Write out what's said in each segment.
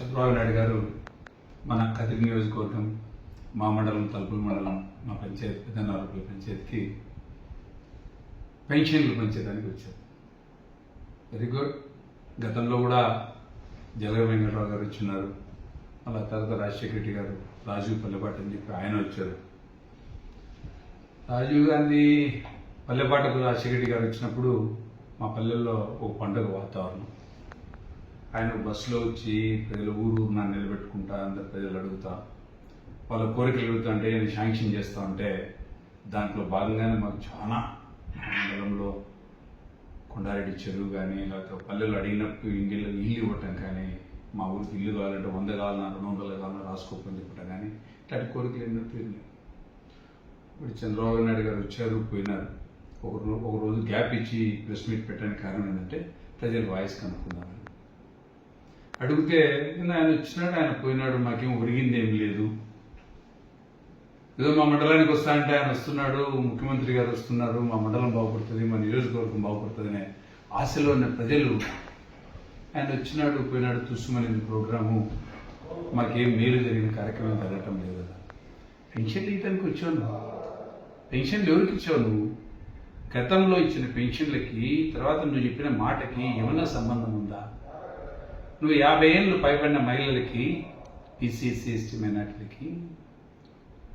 చంద్రబాబు నాయుడు గారు మన కదిరి నియోజకవర్గం మా మండలం తలుపుల మండలం మా పంచాయతీ పెద్దనారుపల్లి పంచాయతీకి పెన్షన్లు పెంచేదానికి వచ్చారు వెరీ గుడ్ గతంలో కూడా జలగ వెంకటరావు గారు వచ్చినారు. మళ్ళా తర్వాత రాజశేఖర రెడ్డి గారు రాజీవ్ పల్లెపాటి అని చెప్పి ఆయన వచ్చారు. రాజీవ్ గాంధీ పల్లెపాటకు రాజశేఖర రెడ్డి గారు వచ్చినప్పుడు మా పల్లెల్లో ఒక పండుగ వాతావరణం. ఆయన బస్సులో వచ్చి ప్రజలు ఊరు నన్ను నిలబెట్టుకుంటా అందరు ప్రజలు అడుగుతా వాళ్ళ కోరికలు అడుగుతా అంటే నేను శాంక్షన్ చేస్తా ఉంటే దాంట్లో భాగంగానే మాకు చాలా మండలంలో కొండారెడ్డి చెరువు కానీ లేకపోతే పల్లెలు అడిగినప్పుడు ఇండిలో ఇల్లు ఇవ్వటం కానీ మా ఊరికి ఇల్లు కావాలంటే వంద కావాలన్నా రెండు వందలు కావాలన్నా రాసుకోపని చెప్పటం కానీ ఇట్లాంటి కోరికలు ఎన్నో తీరినాయి ఇప్పుడు చంద్రబాబు నాయుడు గారు వచ్చారు పోయినారు. ఒక ఒక రోజు గ్యాప్ ఇచ్చి ప్రెస్ మీట్ పెట్టడానికి కారణం ఏంటంటే ప్రజలు వాయిస్ కనుక్కున్నారు. అడిగితే ఆయన వచ్చినాడు? ఆయన పోయినాడు మాకేం ఒరిగింది ఏం లేదు. ఏదో మా మండలానికి వస్తా అంటే ఆయన వస్తున్నాడు ముఖ్యమంత్రి గారు వస్తున్నారు మా మండలం బాగుపడుతుంది మా నియోజకవర్గం బాగుపడుతుంది అనే ఆశలో ఉన్న ప్రజలు ఆయన వచ్చినాడు పోయినాడు తుస్సుమని ప్రోగ్రాము మాకేం మేలు జరిగిన కార్యక్రమం జరగటం లేదు కదా పెన్షన్ ఇవ్వడానికి వచ్చావు నువ్వు. పెన్షన్లు ఎవరికి ఇచ్చావు నువ్వు? గతంలో ఇచ్చిన పెన్షన్లకి తర్వాత నువ్వు చెప్పిన మాటకి ఏమైనా సంబంధం ఉందా? నువ్వు యాభై ఏళ్ళు పైబడిన మహిళలకి ఈసీసీ ఎస్టీ మైనార్టీలకి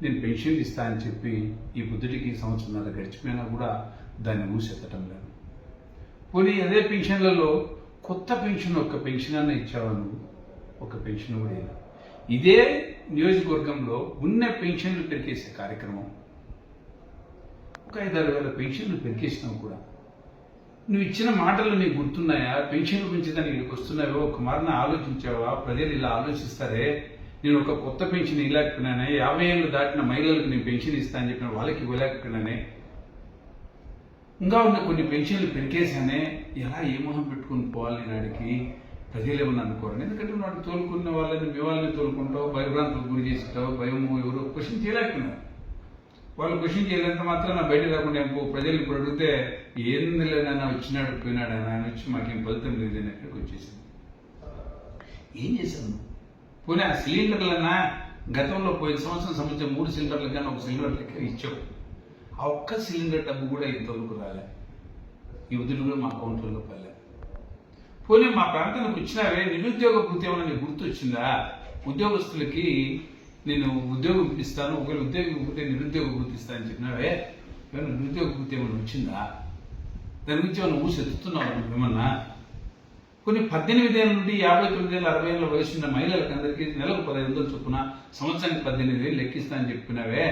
నేను పెన్షన్ ఇస్తా అని చెప్పి ఈ బుద్ధుడికి సంవత్సరాలు గడిచిపోయినా కూడా దాన్ని ఊసెత్తటం లేదు. పోనీ అదే పెన్షన్లలో కొత్త పెన్షన్ ఒక్క పెన్షన్ అన్న ఇచ్చావా నువ్వు? ఒక పెన్షన్ కూడా ఇదే నియోజకవర్గంలో ఉన్న పెన్షన్లు పెరికేసే కార్యక్రమం. ఒక ఐదారు వేల పెన్షన్లు పెరికేసినావు కూడా. నువ్వు ఇచ్చిన మాటలు నీకు గుర్తున్నాయా? పెన్షన్లు పెంచేదానికి నీకు వస్తున్నావో ఒక మారిన ఆలోచించావా? ప్రజలు ఇలా ఆలోచిస్తారే? నేను ఒక కొత్త పెన్షన్ ఇవ్వలేకపోయినానే? యాభై ఏళ్ళు దాటిన మహిళలకు నేను పెన్షన్ ఇస్తా అని చెప్పిన వాళ్ళకి ఇవ్వలేకపోయినానే? ఇంకా ఉన్న కొన్ని పెన్షన్లు పెరికేసానే ఎలా ఏ మొహం పెట్టుకుని పోవాలి నేను ఆడికి? ప్రజలు ఏమన్నా అనుకోరు? ఎందుకంటే వాడు తోలుకున్న వాళ్ళని మీ వాళ్ళని తోలుకుంటావు భయభ్రాంతులకు గురి చేస్తావు భయము ఎవరు క్వశ్చన్ చేయలేకపోయినావు. వాళ్ళు క్వశ్చన్ చేయలేంత మాత్రం నా బయట రాకుండా ఏం పో ప్రజలు ఇప్పుడు అడిగితే ఏంది లేదన్నా వచ్చినాడు పోయినాడు అని ఆయన వచ్చి మాకేం ఫలితం లేదని అక్కడికి వచ్చేసింది ఏం చేశాను? పోనీ ఆ సిలిండర్లన్నా గతంలో పోయిన సంవత్సరం సంబంధించిన మూడు సిలిండర్లు కానీ ఒక సిలిండర్ లెక్క ఇచ్చావు. ఆ ఒక్క సిలిండర్ డబ్బు కూడా ఇంతవరకు రాలే. ఈ వదిలి కూడా మా అకౌంట్లో పల్లె పోనీ మా ప్రాంతానికి వచ్చినావే నిరుద్యోగ వృత్తి ఏమైనా నీకు గుర్తు వచ్చిందా ఉద్యోగస్తులకి నేను ఉద్యోగం ఇస్తాను ఒకవేళ ఉద్యోగం ఇవ్వకపోతే నిరుద్యోగ వృత్తి ఇస్తా అని చెప్పినావే ఏమైనా నిరుద్యోగ వృత్తి ఏమైనా వచ్చిందా? దాని గురించి ఏమైనా ఊసి ఏమన్నా? కొన్ని పద్దెనిమిది ఏళ్ళ నుండి యాభై తొమ్మిది ఏళ్ళ అరవై ఏళ్ళ వయసు ఉన్న మహిళలకు అందరికీ నెలకు పదహైదు వందలు చొప్పున సంవత్సరానికి పద్దెనిమిది వేలు లెక్కిస్తా అని చెప్పినావే.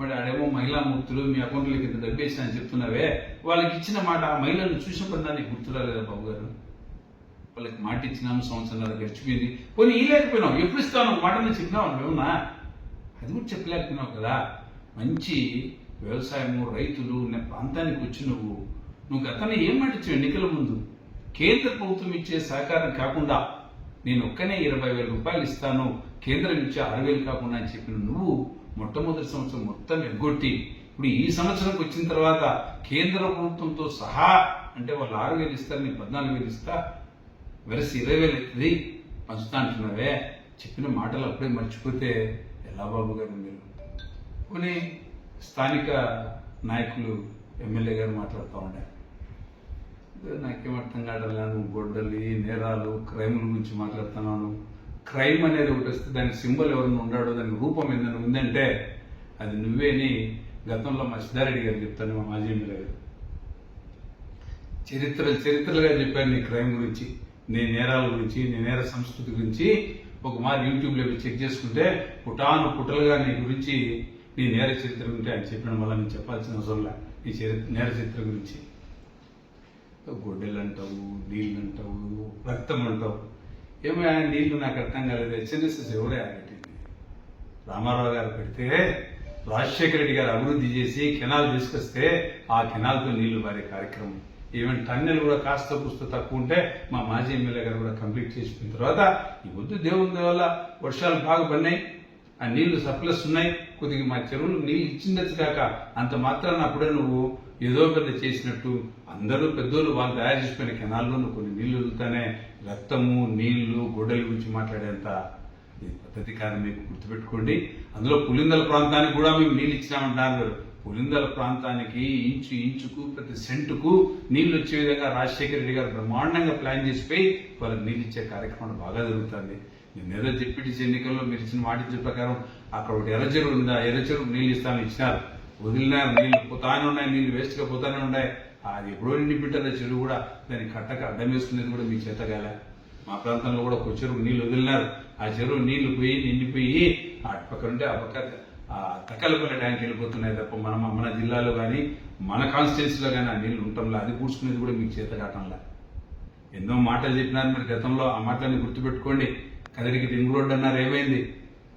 మరి ఆడేమో మహిళా మూర్తులు మీ అకౌంట్లో ఇంత డబ్బు అని చెప్తున్నావే. వాళ్ళకి ఇచ్చిన మాట ఆ మహిళలను పని దానికి గుర్తురాలేదా బాబు గారు వాళ్ళకి మాట ఇచ్చినాము సంవత్సరాలు గడిచిపోయింది. పోనీ ఇవ్వలేకపోయినావు ఎప్పుడు ఇస్తాను మాట నేను చెప్పినావు మేమునా అది కూడా చెప్పలేకపోయినావు కదా. మంచి వ్యవసాయము రైతులు నా ప్రాంతానికి వచ్చి నువ్వు నువ్వు గతంలో ఏం మాట ఇచ్చావు ఎన్నికల ముందు? కేంద్ర ప్రభుత్వం ఇచ్చే సహకారం కాకుండా నేను ఒక్కనే ఇరవై వేల రూపాయలు ఇస్తాను కేంద్రం ఇచ్చే ఆరు వేలు కాకుండా అని చెప్పిన నువ్వు మొట్టమొదటి సంవత్సరం మొత్తం ఎగ్గొట్టి ఇప్పుడు ఈ సంవత్సరంకి వచ్చిన తర్వాత కేంద్ర ప్రభుత్వంతో సహా అంటే వాళ్ళు ఆరు వేలు ఇస్తారు నేను పద్నాలుగు వేలు ఇస్తా వెరసి ఇరవై వేలు అవుతుంది పంచుతా అంటున్నారే చెప్పిన మాటలు అప్పుడే మర్చిపోతే ఎలా బాబు గారు మీరు? కొన్ని స్థానిక నాయకులు ఎమ్మెల్యే గారు మాట్లాడుతూ ఉండే నాకేం అర్థం కావట్లేదు గొడ్డలి నేరాలు క్రైముల గురించి మాట్లాడుతున్నాను. క్రైమ్ అనేది ఒకటి వస్తే దాని సింబల్ ఎవరైనా ఉన్నాడో దాని రూపం ఏదైనా ఉందంటే అది నువ్వేని గతంలో మా సిద్ధారెడ్డి గారు చెప్తాను మా మాజీ ఎమ్మెల్యే గారు. చరిత్రలు చరిత్రలుగా చెప్పాను నీ క్రైమ్ గురించి. నీ నేరాల గురించి నీ నేర సంస్కృతి గురించి ఒక మారి యూట్యూబ్లో చెక్ చేసుకుంటే పుటాను పుటలుగా నీ గురించి నీ నేర చరిత్ర గురించి ఆయన చెప్పడం వల్ల నేను చెప్పాల్సిన అవసరం లే. నీ చరిత్ర నేర చరిత్ర గురించి. గొడ్డెలు అంటావు నీళ్ళు అంటావు రక్తం అంటావు. ఏమో నీళ్ళు నాకు అర్థం కాలేదు. హెచ్ఎన్ఎస్ఎస్ ఎవరే ఆగట్టింది రామారావు గారు పెడితే రాజశేఖర రెడ్డి గారు అభివృద్ధి చేసి కెనాల్ తీసుకొస్తే ఆ కెనాల్తో నీళ్ళు పారే కార్యక్రమం. ఈవెన్ టన్నెల్ కూడా కాస్త పుస్త తక్కువ ఉంటే మా మాజీ ఎమ్మెల్యే గారు కూడా కంప్లీట్ చేసిన తర్వాత ఈ వద్దు దేవుని వల్ల వర్షాలు బాగా పడినాయి ఆ నీళ్ళు సప్లస్ ఉన్నాయి కొద్దిగా మా చెరువులు నీళ్ళు ఇచ్చిండొచ్చు కాక అంత మాత్రాన అప్పుడే నువ్వు ఏదో పెద్ద చేసినట్టు అందరూ పెద్దోళ్ళు వాళ్ళు తయారు చేసిపోయిన కెనాల్లోనూ కొన్ని నీళ్ళు వదులుతానే రక్తము నీళ్ళు గొడ్డల గురించి మాట్లాడేంత ఈ పద్ధతి కాదు మీకు గుర్తుపెట్టుకోండి. అందులో పులిందల ప్రాంతానికి కూడా మేము నీళ్ళు ఇచ్చినామంటారు పులిందల ప్రాంతానికి ఇంచు ఇంచుకు ప్రతి సెంటుకు నీళ్ళు వచ్చే విధంగా రాజశేఖర రెడ్డి గారు బ్రహ్మాండంగా ప్లాన్ చేసిపోయి వాళ్ళకి నీళ్ళు ఇచ్చే కార్యక్రమం బాగా జరుగుతుంది. నేను ఏదో జెడ్పీటీసీ ఎన్నికల్లో మీరు ఇచ్చిన మాట ప్రకారం అక్కడ ఒకటి ఎర్రచెరువు ఉందా. ఎర్రచెరువు నీళ్ళు ఇస్తామని ఇచ్చినారు. వదిలినారు నీళ్ళు పోతానే ఉన్నాయి నీళ్ళు వేస్ట్గా పోతానే ఉన్నాయి. అది ఎప్పుడో నిండిపెట్టారు చెరువు కూడా. దాన్ని కట్టక అడ్డం వేసుకునేది కూడా మీకు చేతగాల మా ప్రాంతంలో కూడా ఒక చెరువు నీళ్ళు వదిలినారు. ఆ చెరువు నీళ్ళు పోయి నిండిపోయి అటు పక్క ఉంటే ఆ పక్క ఆ ట్యాంక్ వెళ్ళిపోతున్నాయి తప్ప మన మన జిల్లాలో కానీ మన కాన్స్టిట్యున్సీలో కానీ ఆ నీళ్ళు ఉంటాంలా అది పూడ్చుకునేది కూడా మీకు చేత కావటంలా ఎన్నో మాటలు చెప్పినారు మీరు గతంలో ఆ మాటలన్నీ గుర్తుపెట్టుకోండి. కదిరికి రింగ్ రోడ్ అన్నారు ఏమైంది?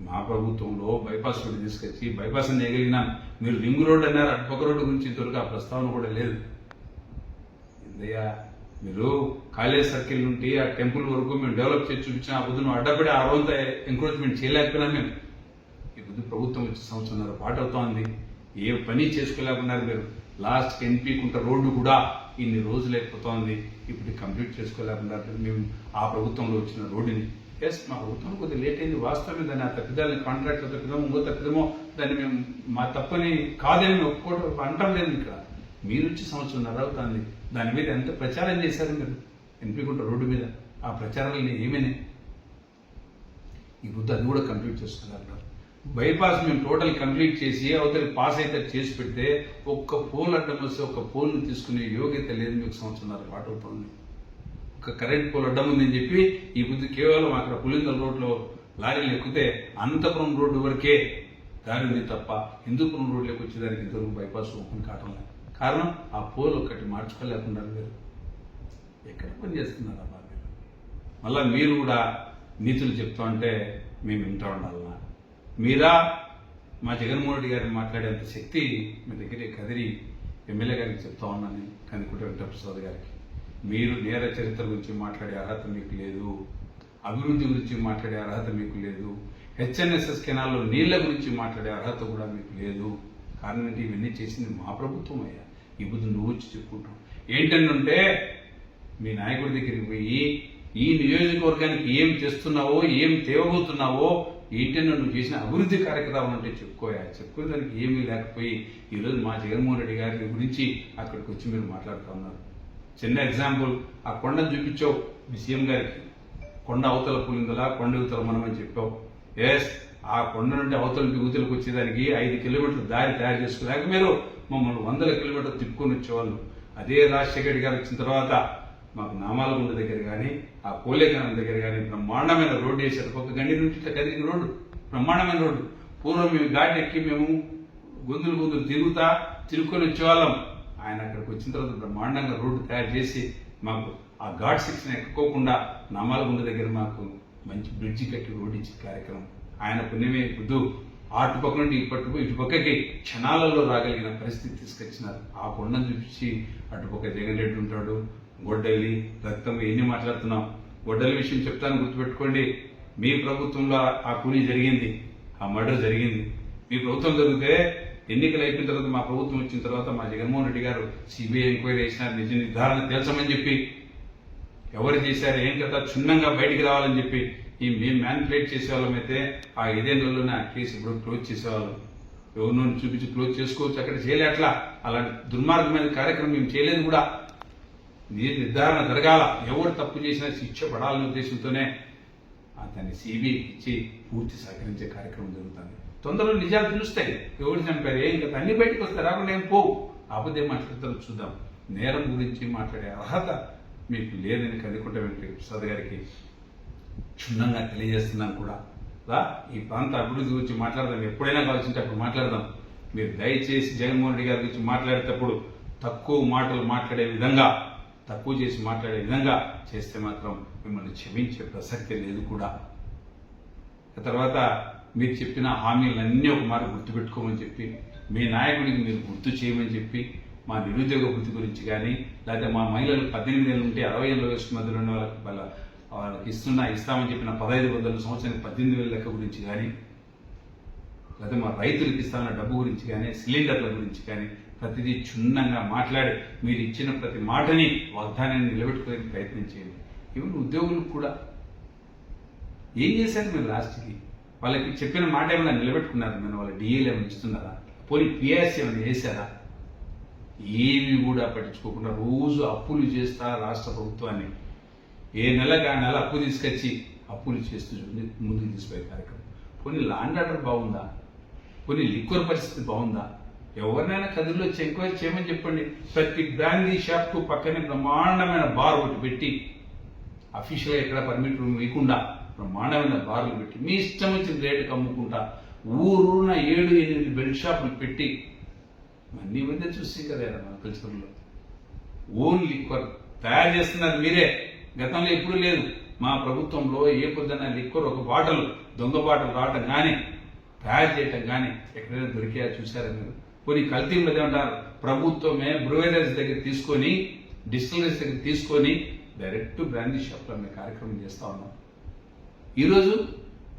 మా ప్రభుత్వంలో బైపాస్ రోడ్డు తీసుకొచ్చి బైపాస్ అని వేయగలిగినాం మీరు రింగ్ రోడ్ అన్నారు అటుపక్క రోడ్డు గురించి ఇంతవరకు ఆ ప్రస్తావన కూడా లేదు. ఎందయ్యా మీరు కాలేజ్ సర్కిల్ నుండి ఆ టెంపుల్ వరకు మేము డెవలప్ చేసి చూపించిన ఆ బుద్ధును అడ్డపడి ఆ రోజు ఎంకరేజ్మెంట్ చేయలేకపోయినా మేము. ఈ ముందు ప్రభుత్వం వచ్చి సంవత్సరంన్నర పాటు అవుతోంది. ఏ పని చేసుకోలేకున్నారు మీరు. లాస్ట్ ఎన్పీకుంట రోడ్డు కూడా ఇన్ని రోజులు అయిపోతోంది ఇప్పుడు కంప్లీట్ చేసుకోలేకున్నారు. మేము ఆ ప్రభుత్వంలో వచ్చిన రోడ్డుని. ఎస్ మా ప్రభుత్వం కొద్దిగా లేట్ అయింది. వాస్తవమే దాన్ని ఆ తప్పిదాలని కాంట్రాక్ట్ తప్పిదమో ఇంకో తప్పిదమో దాన్ని మేము మా తప్పని కాదని ఒప్పుకోవడం అంటాం లేదు ఇక్కడ. మీరు వచ్చి సంవత్సరం అవుతుంది. దాని మీద ఎంత ప్రచారం చేశారు మీరు? ఎన్పికుంట రోడ్డు మీద ఆ ప్రచారాలని ఏమైనాయి? ఈ బుద్ధి అది కూడా కంప్లీట్ చేసుకున్నారు. బైపాస్ మేము టోటల్ కంప్లీట్ చేసి అవతలి పాస్ అయితే చేసి పెడితే ఒక్క పోల్ అడ్డం వస్తే ఒక్క పోల్ని తీసుకునే యోగ్యత లేదు మీకు సంవత్సరాల పాటు పోల్ని ఒక కరెంట్ పోల్ అడ్డం ఉందని చెప్పి ఈ ముందు కేవలం అక్కడ పులిందల రోడ్లో లారీలు ఎక్కితే అనంతపురం రోడ్డు వరకే దారి ఉంది తప్ప హిందూపురం రోడ్లోకి వచ్చేదానికి ఇంతవరకు బైపాస్ ఓపెన్ కావటం లేదు. కారణం ఆ పోల్ ఒక్కటి మార్చుకోలేకుండా మీరు ఎక్కడ పని చేస్తున్నారు మీరు మళ్ళా మీరు కూడా నీతులు చెప్తా ఉంటే మేము వింటా ఉండాలన్నా. మీరా మా జగన్మోహన్ రెడ్డి గారిని మాట్లాడేంత శక్తి మీ దగ్గరే కదిరి ఎమ్మెల్యే గారికి చెప్తా ఉన్నాను నేను వెంకటప్రసాద్ గారికి. మీరు నేర చరిత్ర గురించి మాట్లాడే అర్హత మీకు లేదు. అభివృద్ధి గురించి మాట్లాడే అర్హత మీకు లేదు. హెచ్ఎన్ఎస్ఎస్ కెనాల్లో నీళ్ళ గురించి మాట్లాడే అర్హత కూడా మీకు లేదు. కారణం ఏంటి? ఇవన్నీ చేసింది మా ప్రభుత్వం అయ్యా. ఈ బుద్ధి నువ్వు వచ్చి చెప్పుకుంటావు. ఏంటంటే మీ నాయకుడి దగ్గరికి పోయి ఈ నియోజకవర్గానికి ఏం చేస్తున్నావో ఏం తేవబోతున్నావో ఏంటంటే నువ్వు చేసిన అభివృద్ధి కార్యక్రమాలు అంటే చెప్పుకోయా? చెప్పుకోవడానికి ఏమీ లేకపోయి ఈరోజు మా జగన్మోహన్ రెడ్డి గారి గురించి అక్కడికి వచ్చి మీరు మాట్లాడుతూ ఉన్నారు. చిన్న ఎగ్జాంపుల్ ఆ కొండను చూపించావు మీ సీఎం గారికి. కొండ అవతల పులిందలా కొండ అవతల మనమని చెప్పావు. ఎస్ ఆ కొండ నుండి అవతల యువతలకు వచ్చేదానికి ఐదు కిలోమీటర్ల దారి తయారు చేసుకోలేక మీరు మమ్మల్ని వందల కిలోమీటర్లు తిప్పుకొని వచ్చేవాళ్ళు. అదే రాజశేఖర్ గారు వచ్చిన తర్వాత మాకు నామాలగుండ దగ్గర కానీ ఆ కోలేకనం దగ్గర కానీ బ్రహ్మాండమైన రోడ్డు వేశారు. ఒక గండి నుంచి ఇట్లా కదిలిన రోడ్డు బ్రహ్మాండమైన రోడ్డు. పూర్వం మేము ఘాట్ ఎక్కి మేము గొంతులు గొంతులు తిరుగుతా తిరుక్కొని వచ్చేవాళ్ళం. ఆయన అక్కడికి వచ్చిన తర్వాత బ్రహ్మాండంగా రోడ్డు తయారు చేసి మాకు ఆ ఘాట్ సెక్షన్ ఎక్కకోకుండా నామాలగుండ దగ్గర మాకు మంచి బ్రిడ్జి కట్టి రోడ్డు ఇచ్చే కార్యక్రమం. ఆయన పుణ్యమే ఇప్పుడు అటుపక్క నుండి ఇప్పటి ఇటుపక్కకి క్షణాలలో రాగలిగిన పరిస్థితి తీసుకొచ్చినారు. ఆ కొండను చూపించి అటుపక్క జగన్ రెడ్డి ఉంటాడు గొడ్డలి రక్తం ఎన్ని మాట్లాడుతున్నాం గొడ్డలి విషయం చెప్తాను గుర్తుపెట్టుకోండి. మీ ప్రభుత్వంలో ఆ కూలీ జరిగింది ఆ మర్డర్ జరిగింది. మీ ప్రభుత్వం జరిగితే ఎన్నికలు అయిపోయిన తర్వాత మా ప్రభుత్వం వచ్చిన తర్వాత మా జగన్మోహన్ రెడ్డి గారు సిబిఐ ఎంక్వైరీ చేసినారు నిజ నిర్ధారణ తేల్చమని చెప్పి. ఎవరు చేశారు ఏం కదా క్షుణ్ణంగా బయటికి రావాలని చెప్పి. ఈ మేము మ్యానిపులేట్ చేసేవాళ్ళమైతే ఆ ఐదేళ్ళలోనే ఆ కేసు ఇప్పుడు క్లోజ్ చేసేవాళ్ళం. ఎవరినో చూపించి క్లోజ్ చేసుకోవచ్చు అక్కడ చేయలే అట్లా. అలాంటి దుర్మార్గమైన కార్యక్రమం మేము చేయలేదు కూడా. నిర్ధారణ జరగాల. ఎవరు తప్పు చేసినా శిక్ష పడాలనే ఉద్దేశంతోనే అతన్ని సిబిఐ ఇచ్చి పూర్తి సహకరించే కార్యక్రమం జరుగుతుంది. తొందరలో నిజాలు తెలుస్తాయి. ఎవరు చంపారు ఏం కదా అన్ని బయటకు వస్తాయి. రాకుండా ఏం పోవు. అబద్ధం మాట్లాడతారు చూద్దాం. నేరం గురించి మాట్లాడే అర్హత మీకు లేదని కనుకుంట వెంకట ప్రసాద్ గారికి క్షుణ్ణంగా తెలియజేస్తున్నాను కూడా. రా ఈ ప్రాంత అభివృద్ధి గురించి మాట్లాడదాం. ఎప్పుడైనా కావాల్సింటే అప్పుడు మాట్లాడదాం. మీరు దయచేసి జగన్మోహన్ రెడ్డి గారి గురించి మాట్లాడేటప్పుడు తక్కువ మాటలు మాట్లాడే విధంగా తక్కువ చేసి మాట్లాడే విధంగా చేస్తే మాత్రం మిమ్మల్ని క్షమించే ప్రసక్తి లేదు కూడా. ఆ తర్వాత మీరు చెప్పిన హామీలన్నీ ఒక మాట గుర్తుపెట్టుకోమని చెప్పి మీ నాయకుడికి మీరు గుర్తు చేయమని చెప్పి మా నిరుద్యోగ వృత్తి గురించి కానీ లేకపోతే మా మహిళలు పద్దెనిమిది ఏళ్ళు ఉంటే అరవై ఏళ్ళ వయసు మధ్యలో ఉన్న వాళ్ళకి వాళ్ళ వాళ్ళకి ఇస్తున్న ఇస్తామని చెప్పిన పదహైదు వందల సంవత్సరానికి పద్దెనిమిది వేల లెక్క గురించి కానీ లేకపోతే మా రైతులకు ఇస్తామన్న డబ్బు గురించి కానీ సిలిండర్ల గురించి కానీ ప్రతిదీ క్షుణ్ణంగా మాట్లాడి మీరు ఇచ్చిన ప్రతి మాటని వాగ్దానాన్ని నిలబెట్టుకునే ప్రయత్నం చేయండి. ఈవెన్ ఉద్యోగులకు కూడా ఏం చేశారు మీరు లాస్ట్కి? వాళ్ళకి చెప్పిన మాట ఏమైనా నిలబెట్టుకున్నారు? మీరు వాళ్ళ డిఏలు ఏమైనా ఇస్తున్నారా? పోనీ పిఎస్ ఏమైనా వేశారా ఏమి కూడా పట్టించుకోకుండా రోజు అప్పులు చేస్తా రాష్ట్ర ప్రభుత్వాన్ని. ఏ నెలకు ఆ నెల అప్పు తీసుకొచ్చి అప్పులు చేస్తూ ముందుకు తీసుకుపోయే కార్యక్రమం. కొన్ని లాండ్ ఆర్డర్ బాగుందా? కొన్ని లిక్వర్ పరిస్థితి బాగుందా? ఎవరినైనా కదిలో వచ్చి ఎంక్వైరీ చేయమని చెప్పండి. ప్రతి బ్రాండీ షాప్కు పక్కనే బ్రహ్మాండమైన బార్ ఒకటి పెట్టి అఫీషియల్గా ఎక్కడ పర్మిట్ ఇవ్వకుండా బ్రహ్మాండమైన బార్లు పెట్టి మీ ఇష్టం వచ్చిన రేటుకి అమ్ముకుంటా ఊరున్న ఏడు ఎనిమిది బెల్ట్ షాపులు పెట్టి అన్ని మధ్య చూసి కదా మన కల్చర్లో ఓన్ లిక్వర్ తయారు చేస్తున్నారు మీరే. గతంలో ఎప్పుడు లేదు. మా ప్రభుత్వంలో ఏ పొద్దున్న లిక్వర్ ఒక బాటలు దొంగ బాటలు రావటం కానీ తయారు చేయటం కానీ ఎక్కడైనా దొరికాయా చూసారా మీరు? కొన్ని కల్తీ మీద ఏమంటారు ప్రభుత్వమే బ్రూవరీస్ దగ్గర తీసుకొని డిస్టిలరీస్ దగ్గర తీసుకొని డైరెక్ట్ బ్రాండీ షాప్లో మేము కార్యక్రమం చేస్తా ఉన్నాం. ఈరోజు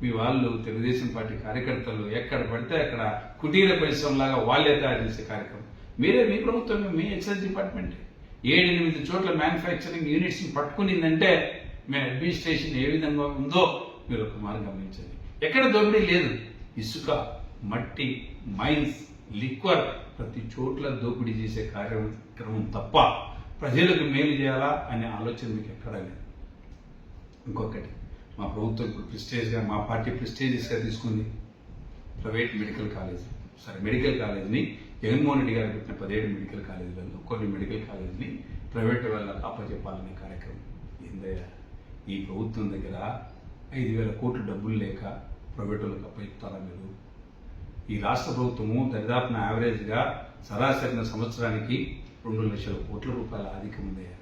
మీ వాళ్ళు తెలుగుదేశం పార్టీ కార్యకర్తలు ఎక్కడ పడితే అక్కడ కుటీర పరిశ్రమలాగా వాళ్ళే తయారు చేసే కార్యక్రమం. మీరే మీ ప్రభుత్వమే మీ ఎక్సైజ్ డిపార్ట్మెంట్ ఏడెనిమిది చోట్ల మ్యానుఫ్యాక్చరింగ్ యూనిట్స్ని పట్టుకునిందంటే మీ అడ్మినిస్ట్రేషన్ ఏ విధంగా ఉందో మీరు ఒక మార్గం గమనించండి. ఎక్కడ దోపిడీ లేదు. ఇసుక మట్టి మైన్స్ లిక్వర్ ప్రతి చోట్ల దోపిడీ చేసే కార్యక్రమం తప్ప ప్రజలకు మేలు చేయాలా అనే ఆలోచన మీకు ఎక్కడా లేదు. ఇంకొకటి మా ప్రభుత్వం ఇప్పుడు ప్రిస్టేజ్గా మా పార్టీ ప్రెస్టేజియస్గా తీసుకుంది. Private medical college. సరే మెడికల్ కాలేజ్ని జగన్మోహన్ రెడ్డి గారు పెట్టిన పదిహేడు మెడికల్ కాలేజీలలో కొన్ని మెడికల్ కాలేజ్ని ప్రైవేట్ వాళ్ళకి అప్పచెప్పాలనే కార్యక్రమం. ఏందయ్యా? ఈ ప్రభుత్వం దగ్గర ఐదు వేల కోట్లు డబ్బులు లేక ప్రైవేట్ వాళ్ళకి అప్పచెప్తారా మీరు? ఈ రాష్ట్ర ప్రభుత్వము దరిదాపున యావరేజ్గా సరాసరిన సంవత్సరానికి రెండు లక్షల కోట్ల రూపాయల ఆధిక్యం ఉందయ్యారు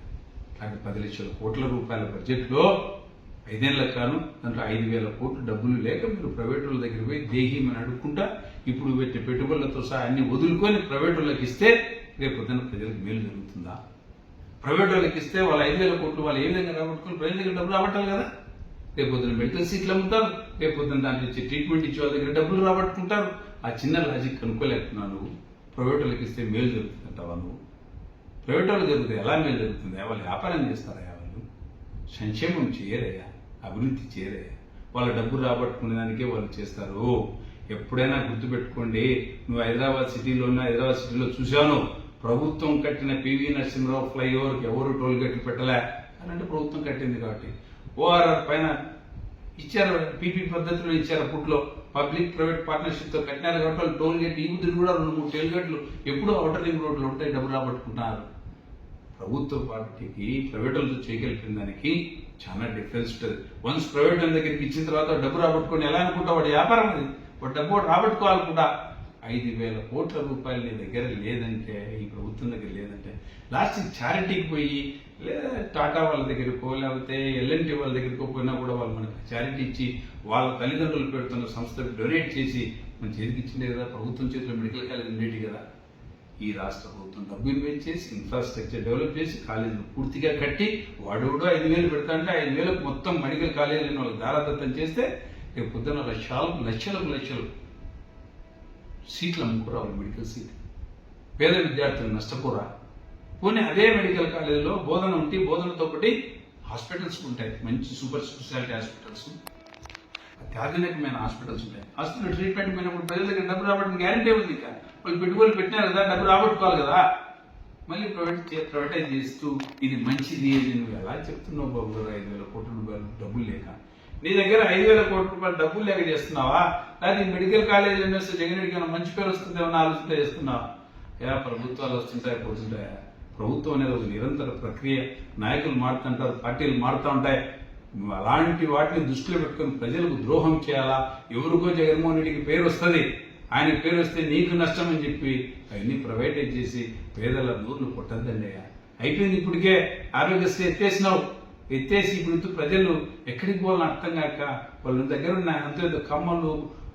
కానీ పది లక్షల కోట్ల రూపాయల బడ్జెట్లో ఐదేళ్ళకు కాను దాంట్లో ఐదు వేల కోట్లు డబ్బులు లేక మీరు ప్రైవేట్ వాళ్ళ దగ్గర పోయి దేహీమని అడుక్కుంటా ఇప్పుడు పెట్టే పెట్టుబడులతో సహా అన్ని వదులుకొని ప్రైవేట్ వాళ్ళకి ఇస్తే రేపు పొద్దున ప్రజలకు మేలు జరుగుతుందా? ప్రైవేట్ వాళ్ళకి ఇస్తే వాళ్ళు ఐదు వేల కోట్లు వాళ్ళు ఏ విధంగా రాబట్టుకుని ప్రజల దగ్గర డబ్బులు రాబట్టాలి కదా? రేపు పొద్దున మెడికల్ సీట్లు అమ్ముతారు రేపు పొద్దున దాని నుంచి ట్రీట్మెంట్ ఇచ్చే వాళ్ళ దగ్గర డబ్బులు రాబట్టుకుంటారు. ఆ చిన్న లాజిక్ కనుక్కోలేకున్నావు నువ్వు. ప్రైవేట్ వాళ్ళకి ఇస్తే మేలు జరుగుతుందంటావా నువ్వు? ప్రైవేట్ వాళ్ళు జరుగుతుంది ఎలా మేలు జరుగుతుంది? వాళ్ళు వ్యాపారం చేస్తారయ్యా వాళ్ళు? సంక్షేమం చేయరయ్యా అభివృద్ధి చేయరయ్యా. వాళ్ళ డబ్బు రాబట్టుకునే దానికే వాళ్ళు చేస్తారు. ఎప్పుడైనా గుర్తుపెట్టుకోండి నువ్వు హైదరాబాద్ సిటీలో ఉన్న హైదరాబాద్ సిటీలో చూశాను. ప్రభుత్వం కట్టిన పివి నరసింహరావు ఫ్లైఓవర్కి ఎవరు టోల్ గేట్లు పెట్టలే? అలాంటి ప్రభుత్వం కట్టింది కాబట్టి. ఓఆర్ఆర్ పైన ఇచ్చారు పీపీ పద్ధతిలో ఇచ్చారు అప్పట్లో పబ్లిక్ ప్రైవేట్ పార్ట్నర్షిప్తో కట్టినారు కాబట్టి వాళ్ళు టోల్ గేట్ ఈ కూడా రెండు మూడు టోల్ గేట్లు ఎప్పుడూ అవుటర్ రింగ్ రోడ్లు ఉంటాయి డబ్బు రాబట్టుకుంటున్నారు. ప్రభుత్వ పార్టీకి ప్రైవేట్ వాళ్ళతో చేయగలిగిన దానికి చాలా డిఫరెన్స్ ఉంటుంది. వన్స్ ప్రైవేట్ వాళ్ళ దగ్గరికి ఇచ్చిన తర్వాత డబ్బు రాబట్టుకొని ఎలా అనుకుంటా వాడు వ్యాపారం అది. వాడు డబ్బు రాబట్టుకోవాలనుకుంటా. ఐదు వేల కోట్ల రూపాయలు నీ దగ్గర లేదంటే ఈ ప్రభుత్వం దగ్గర లేదంటే లాస్ట్ చారిటీకి పోయి లేదా టాటా వాళ్ళ దగ్గరకో లేకపోతే ఎల్ఎన్టీ వాళ్ళ దగ్గరకో పోయినా కూడా వాళ్ళు మనకి చారిటీ ఇచ్చి వాళ్ళ తల్లిదండ్రులు పెడుతున్న సంస్థకు డొనేట్ చేసి మన చేతికి ఇచ్చిండే కదా ప్రభుత్వం చేతిలో మెడికల్ కాలేజ్ ఉండేటి కదా. ఈ రాష్ట్ర ప్రభుత్వం డబ్బు ఇన్వెస్ట్ చేసి ఇన్ఫ్రాస్ట్రక్చర్ డెవలప్ చేసి కాలేజీలు పూర్తిగా కట్టి వాడు ఐదు వేలు పెడతా అంటే ఐదు వేలకు మొత్తం మెడికల్ కాలేజీలను వాళ్ళకి దారాదత్తం చేస్తే రేపు పొద్దున్న లక్షలకు లక్షలకు లక్షలు సీట్లు అమ్ముకురావాలి మెడికల్ సీట్. పేద విద్యార్థులు నష్టపోరా? పోనీ అదే మెడికల్ కాలేజీలో బోధన ఉంటే బోధనతో పాటు హాస్పిటల్స్ ఉంటాయి. మంచి సూపర్ స్పెషాలిటీ హాస్పిటల్స్. అత్యాధునికమైన హాస్పిటల్స్ ఉంటాయి. హాస్పిటల్ ట్రీట్మెంట్ పోయినప్పుడు ప్రజల దగ్గర డబ్బు రావడం గ్యారంటీ ఉంది ఇంకా. వాళ్ళు పెట్టుబడులు పెట్టినారు కదా డబ్బు రాబట్టుకోవాలి కదా. మళ్ళీ ప్రైవేట్ చే- ప్రైవేటైజ్ చేస్తూ ఇది మంచిది అని నువ్వు ఎలా చెప్తున్నావు బాబు? ఐదు వేల కోట్ల రూపాయలు డబ్బులు లేక. నీ దగ్గర ఐదు వేల కోట్ల రూపాయలు డబ్బులు లేక చేస్తున్నావా? లేదా మెడికల్ కాలేజీలో వేస్తే జగన్ రెడ్డికి ఏమైనా మంచి పేరు వస్తుందేమో ఆలోచన చేస్తున్నావా? యా ప్రభుత్వాలు వస్తుంటాయి పోతుంటాయా. ప్రభుత్వం అనేది ఒక నిరంతర ప్రక్రియ. నాయకులు మారుతుంటారు పార్టీలు మారుతూ ఉంటాయి. అలాంటి వాటిని దృష్టిలో పెట్టుకొని ప్రజలకు ద్రోహం చేయాలా? ఎవరికో జగన్మోహన్ రెడ్డికి పేరు వస్తుంది. ఆయన పేరు వస్తే నీకు నష్టం అని చెప్పి అవన్నీ ప్రైవేటైజ్ చేసి పేదల నూర్లు కొట్టద్దండి అయ్యా. అయిపోయింది ఇప్పటికే. ఆరోగ్యశ్రీ ఎత్తేసినావు. ఎత్తేసి ఇప్పుడు ప్రజలు ఎక్కడికి పోవాలని అర్థం కాక వాళ్ళ దగ్గర ఉన్న అంత కమ్మలు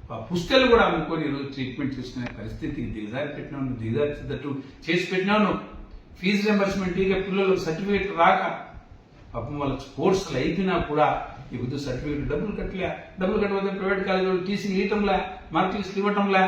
పుస్తకాలు పుస్తలు కూడా అమ్ముకొని ఈరోజు ట్రీట్మెంట్ తీసుకునే పరిస్థితికి దిగజారి పెట్టినాను దిగజారిచేటట్టు చేసి పెట్టినాను ఫీజు రింబర్స్మెంట్ ఇక పిల్లలకు సర్టిఫికేట్ రాక పాపం వాళ్ళ స్పోర్ట్స్లు అయిపోయినా కూడా ఈ బుద్ధి సర్టిఫికేట్ డబ్బులు కట్టలే. డబ్బులు కట్టకపోతే ప్రైవేట్ కాలేజీలో టీసీ ఇవ్వటంలే మార్క్ లిస్టులు ఇవ్వటంలే.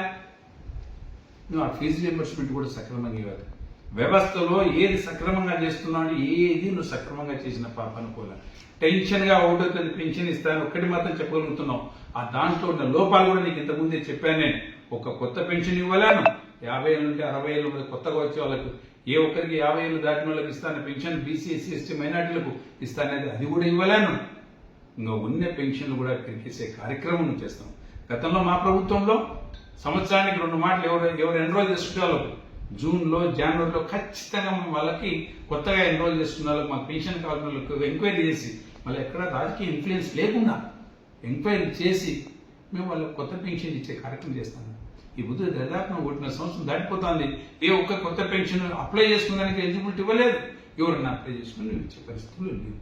నువ్వు ఆ ఫీజు రియంబర్స్మెంట్ కూడా సక్రమంగా ఇవ్వాలి. వ్యవస్థలో ఏది సక్రమంగా చేస్తున్నావు ఏది నువ్వు సక్రమంగా చేసిన పాప అనుకోలే. టెన్షన్గా ఒకటో పెన్షన్ ఇస్తాను ఒక్కటి మాత్రం చెప్పగలుగుతున్నావు. ఆ దాంట్లో ఉన్న లోపాలు కూడా నీకు ఇంతకుముందే చెప్పాను నేను. ఒక కొత్త పెన్షన్ ఇవ్వలేను యాభై ఏళ్ళ నుండి అరవై ఏళ్ళు కొత్తగా వచ్చే వాళ్ళకు. ఏ ఒక్కరికి యాభై ఏళ్ళు దాటిన వాళ్ళకి ఇస్తాను పెన్షన్ బీసీ ఎస్సీ ఎస్టీ మైనార్టీలకు ఇస్తాననేది అది కూడా ఇవ్వలేను ఇంకా ఉన్న పెన్షన్లు కూడా పెరిగేసే కార్యక్రమం నువ్వు చేస్తాం గతంలో మా ప్రభుత్వంలో సంవత్సరానికి రెండు మాటలు ఎవరు ఎవరు ఎన్రోల్ చేసుకునే జూన్లో జనవరిలో ఖచ్చితంగా వాళ్ళకి కొత్తగా ఎన్రోల్ చేసుకున్న వాళ్ళకి మాకు పెన్షన్ కావాల్సిన వాళ్ళకి ఎంక్వైరీ చేసి మళ్ళీ ఎక్కడ రాజకీయ ఇన్ఫ్లుయెన్స్ లేకుండా ఎంక్వైరీ చేసి మేము వాళ్ళకి కొత్త పెన్షన్ ఇచ్చే కార్యక్రమం చేస్తాము. ఈ బుద్ధి దాదాపు ఒకటిన్నర సంవత్సరం దాటిపోతుంది. ఏ ఒక్క కొత్త పెన్షన్ అప్లై చేసుకున్నానికి ఎలిజిబిలిటీ ఇవ్వలేదు. ఎవరన్నా అప్లై చేసుకుని వచ్చే ఇచ్చే పరిస్థితులు లేవు.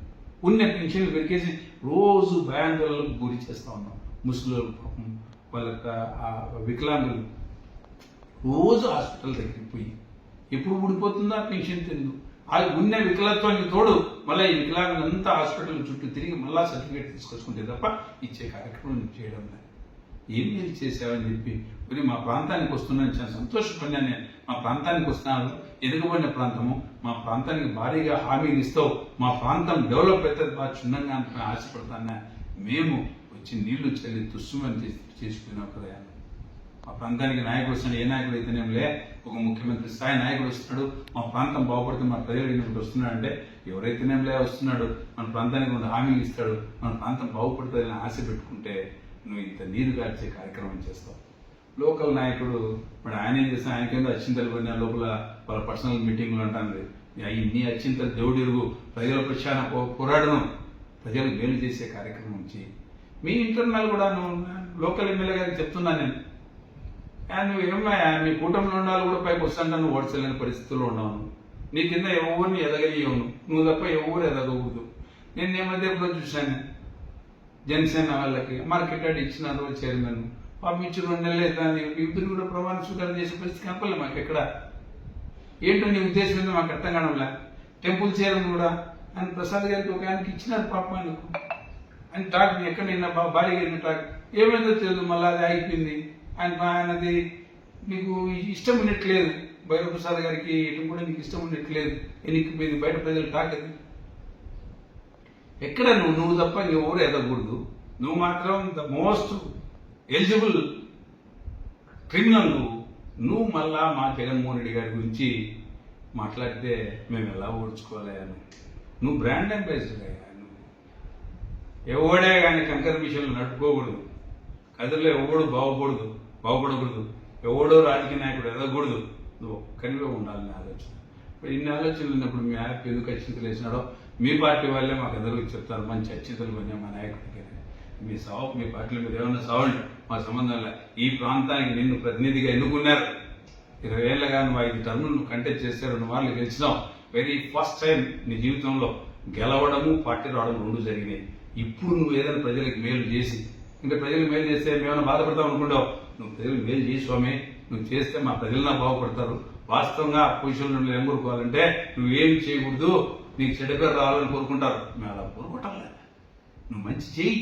ఉన్న పెన్షన్లు పెరిగేసి రోజు భయాందోళనకు గురి చేస్తా ఉన్నాం. ముసలి వాళ్ళ వికలాంగులు రోజు హాస్పిటల్ దగ్గరికి పోయి. ఎప్పుడు ఊడిపోతుందో ఆ పెన్షన్ తెలియదు ఆ ఉన్న వికలత్వానికి తోడు మళ్ళీ ఈ వికలాంగులంతా హాస్పిటల్ చుట్టూ తిరిగి మళ్ళీ సర్టిఫికేట్ తీసుకొచ్చుకుంటే తప్ప ఇచ్చే కార్యక్రమం చేయడం లేదు. ఏం మీరు చేసావని చెప్పి మరి మా ప్రాంతానికి వస్తున్నాను చాలా సంతోషపడినాను నేను. మా ప్రాంతానికి వస్తున్నాను ఎదుగుబడిన ప్రాంతము. మా ప్రాంతానికి భారీగా హామీలు ఇస్తావు. మా ప్రాంతం డెవలప్ అవుతుంది బాగా క్షుణ్ణంగా అనుకుని ఆశపడతానా. మేము వచ్చి నీళ్ళు చల్లి దుస్సుమని చేసి చేసిపోయినా కదా. మా ప్రాంతానికి నాయకుడు వస్తున్నాడు. ఏ నాయకుడు అయితేనేంలే ఒక ముఖ్యమంత్రి స్థాయి నాయకుడు వస్తున్నాడు. మా ప్రాంతం బాగుపడితే మా ప్రజలు ఇటువంటి వస్తున్నాడు అంటే ఎవరైతేనేంలే వస్తున్నాడు? మన ప్రాంతానికి కొంత హామీలు ఇస్తాడు? మన ప్రాంతం బాగుపడుతుందని ఆశ పెట్టుకుంటే నువ్వు ఇంత నీరు గార్చే కార్యక్రమం చేస్తావు. లోకల్ నాయకుడు మరి ఆయన ఏం చేస్తాను కింద అచ్చింతలు పోయిన లోపల వాళ్ళ పర్సనల్ మీటింగ్లు అంటాను నీ అచ్చింతలు దేవుడు ఎరుగు ప్రజల పక్షాన పో- పోరాడను ప్రజలకు మేలు చేసే కార్యక్రమం నుంచి మీ ఇంటర్నల్ కూడా నువ్వు లోకల్ ఎమ్మెల్యే గారికి చెప్తున్నాను నేను. నువ్వు ఏమయ్యా మీ కూటమిలో ఉండాలి కూడా పైకి వస్తాను నువ్వు ఓడిచలేని పరిస్థితుల్లో ఉన్నావు నీ కింద ఎవరిని ఎదగలియవు నువ్వు తప్ప ఎవరు ఎదగకూడదు. నేను ఈ మధ్య ఎప్పుడో చూశాను. జనసేన వాళ్ళకి మార్కెట్ యార్డ్ ఇచ్చినారు చైర్మన్. పంపించి రెండు నెలలు అవుతుంది ఇద్దరు కూడా ప్రమాణ స్వీకారం చేసే పరిస్థితి కనపడలే మాకు ఎక్కడ ఏంటో నీ ఉద్దేశం ఏందో మాకు అర్థం కావడంలే? టెంపుల్ చైర్మన్ కూడా ఆయన ప్రసాద్ గారికి ఒక ఆయనకి ఇచ్చినారు పాప ఆయనకు. అని టాక్ ఎక్కడ నిన్న బా- భార్య గారిని టాక్ ఏమైందో తెలియదు. మళ్ళీ అది అయిపోయింది ఆయన ఆయనది నీకు ఇష్టం ఉండట్లేదు. భైరవ ప్రసాద్ గారికి ఇటు కూడా నీకు ఇష్టం ఉండట్లేదు. నీకు మీరు బయట ప్రజలు తాకది ఎక్కడ నువ్వు? నువ్వు తప్ప ఎవరు ఎదగకూడదు. నువ్వు మాత్రం ద మోస్ట్ ఎలిజిబుల్ క్రిమినల్ నువ్వు. నువ్వు మళ్ళా మా జగన్మోహన్ రెడ్డి గారి గురించి మాట్లాడితే మేము ఎలా ఓడ్చుకోవాలి నువ్వు? బ్రాండ్ అంబాసిడర్ అయ్యా నువ్వు. ఎవడే కానీ కంకర మిషన్లు నడుపుకోకూడదు. కదిలో ఎవడు బాగోకూడదు బాగుపడకూడదు. ఎవడో రాజకీయ నాయకుడు ఎదగకూడదు. నువ్వు ఒక్కరిగా ఉండాలని ఆలోచన. ఇప్పుడు ఇన్ని ఆలోచనలు ఉన్నప్పుడు మీ యాప్ ఎందుకు అచ్చింతలు వేసినాడో మీ పార్టీ వాళ్ళే మాకు ఎదురు చెప్తారు. మంచి అచ్చింతలు పోయినా మా నాయకుడికి మీ సవ మీ పార్టీలో మీరు ఏమన్నా సవాళ్ళు? మా సంబంధంలో ఈ ప్రాంతానికి నిన్ను ప్రతినిధిగా ఎన్నుకున్నారు ఇరవై ఏళ్ళగా నువ్వు ఐదు టర్ములు నువ్వు కంటెస్ట్ చేస్తే రెండు మార్లు గెలిచినావు. వెరీ ఫస్ట్ టైం నీ జీవితంలో గెలవడము పార్టీ రావడం రెండు జరిగినాయి. ఇప్పుడు నువ్వు ఏదైనా ప్రజలకు మేలు చేసి ఇంకా ప్రజలకు మేలు చేస్తే మేమైనా బాధపడతాం అనుకుంటావు? నువ్వు ప్రజలకు మేలు చేయి స్వామి. నువ్వు చేస్తే మా ప్రజలన్నా బాగుపడతారు. వాస్తవంగా ఆ పొజిషన్ నుండి ఏం కోరుకోవాలంటే నువ్వేం చేయకూడదు. నీకు చెడ్డ పేరు రావాలని కోరుకుంటారు. మేము అలా కోరుకుంటాంలే నువ్వు మంచి చేయి.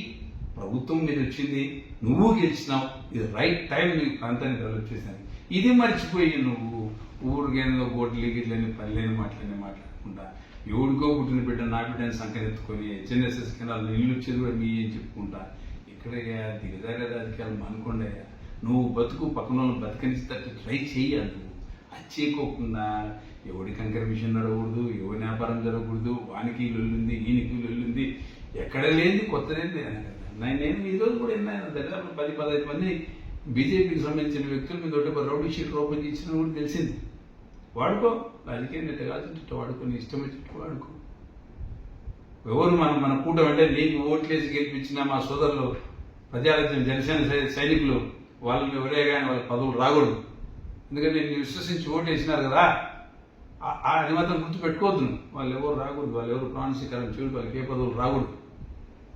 ప్రభుత్వం మీద వచ్చింది. నువ్వు గెలిచినావు. ఇది రైట్ టైం నీ ప్రాంతాన్ని డెవలప్ చేశాను. ఇది మర్చిపోయి నువ్వు ఊరికేందో గోడ్లు గిట్లని పల్లెని మాటలని మాట్లాడకుండా ఎవడికో పుట్టిన బిడ్డ నా బిడ్డని సంకరెత్తుకొని హెచ్ఎన్ఎస్ఎస్ కింద ఇల్లు వచ్చేది కూడా మీ అని చెప్పుకుంటా. ఇక్కడ దిగజారే రాజకీయాలు మానుకోండి నువ్వు బతుకు పక్కన వాళ్ళు ట్రై చేయి నువ్వు అది చేయకోకుండా ఎవడి కంకర మిషన్ నడవకూడదు ఎవరి వ్యాపారం జరగకూడదు వానికి లొల్లుంది ఈయనకి లొల్లుంది ఎక్కడ లేని కొత్తదేంది నేను నేను కూడా ఎన్నాను దగ్గర పది పదహైదు మంది బీజేపీకి సంబంధించిన వ్యక్తులు మీద ఒకటి రౌడీ షీట్ ఓపెన్ చేసిన కూడా తెలిసింది. వాడుకో రాజకీయం నెట్ట కాల్చుంటే వాడుకో నీ ఇష్టం వచ్చినట్టు వాడుకో. ఎవరు మనం మన కూటమి అంటే నీకు ఓట్లేసి గెలిపించిన మా సోదరులు ప్రజారాజ్యం జనసేన సైనికులు వాళ్ళని ఎవరే కానీ వాళ్ళ పదవులు రాకూడదు. ఎందుకంటే నేను విశ్వసించి ఓటు వేసినారు కదా ఆ- అది మాత్రం గుర్తు పెట్టుకోవద్దు వాళ్ళు ఎవరు రాకూడదు వాళ్ళు ఎవరు ప్రాణశీకరం చేయడు వాళ్ళకి ఏ పదవులు రాకూడదు.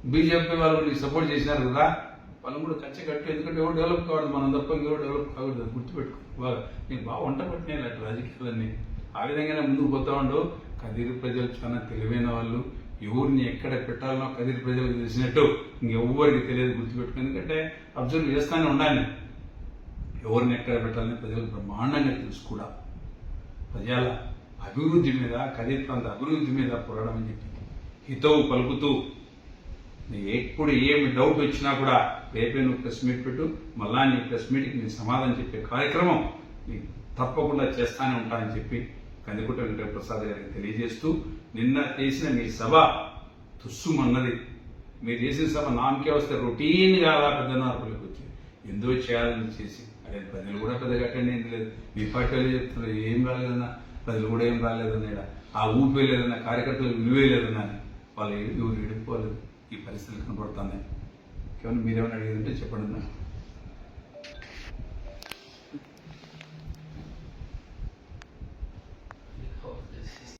బీజేపీ వాళ్ళు నీకు సపోర్ట్ చేసినారు కదా వాళ్ళని కూడా కచ్చ కట్టు ఎందుకంటే ఎవరు డెవలప్ కావద్దు మనం తప్ప ఎవరు డెవలప్ కాకూడదు అది గుర్తుపెట్టుకో. బాగా నీకు బాగా వంట పట్టినాయి అట్లా రాజకీయాలన్నీ. ఆ విధంగానే ముందుకు పోతా ఉండవు కదిరి ప్రజలు చాలా తెలివైన వాళ్ళు. ఎవరిని ఎక్కడ పెట్టాలనో కదిరి ప్రజలకు తెలిసినట్టు ఇంకెవ్వరికి తెలియదు గుర్తుపెట్టుకో. ఎందుకంటే అబ్జర్వ్ చేస్తానే ఉండాలి. ఎవరిని ఎక్కడ పెట్టాలని ప్రజలకు బ్రహ్మాండంగా తెలుసు కూడా. ప్రజల అభివృద్ధి మీద ఖరీద్ ప్రాంత అభివృద్ధి మీద పోరాడడం అని చెప్పి హితవు పలుకుతూ ఎప్పుడు ఏమి డౌట్ వచ్చినా కూడా రేపే నువ్వు ప్రెస్ మీట్ పెట్టు మళ్ళా నీ ప్రెస్ మీట్కి నేను సమాధానం చెప్పే కార్యక్రమం నీకు తప్పకుండా చేస్తానే ఉంటానని చెప్పి కందికుట వెంకట ప్రసాద్ గారికి తెలియజేస్తూ నిన్న చేసిన మీ సభ తుస్సుమన్నది. మీరు చేసిన సభ నామకే వస్తే రొటీన్గా అలా పెద్ద నార్పులకు వచ్చి ఎందో చేయాలని చేసి అదే ప్రజలు కూడా పెద్దగా అటెండ్ అయింది లేదు. మీ పార్టీ వాళ్ళు చెప్తున్నారు ఏం రాలేదన్నా ప్రజలు కూడా ఏం రాలేదన్నా ఇక్కడ ఆ ఊపే లేదన్నా కార్యకర్తలు విలువే లేదన్నా అని. వాళ్ళు ఎవరు విడిపోలేదు ఈ పరిస్థితులు కనబడుతున్నాయి కేవలం మీరేమైనా అడిగిందంటే చెప్పండి నాకు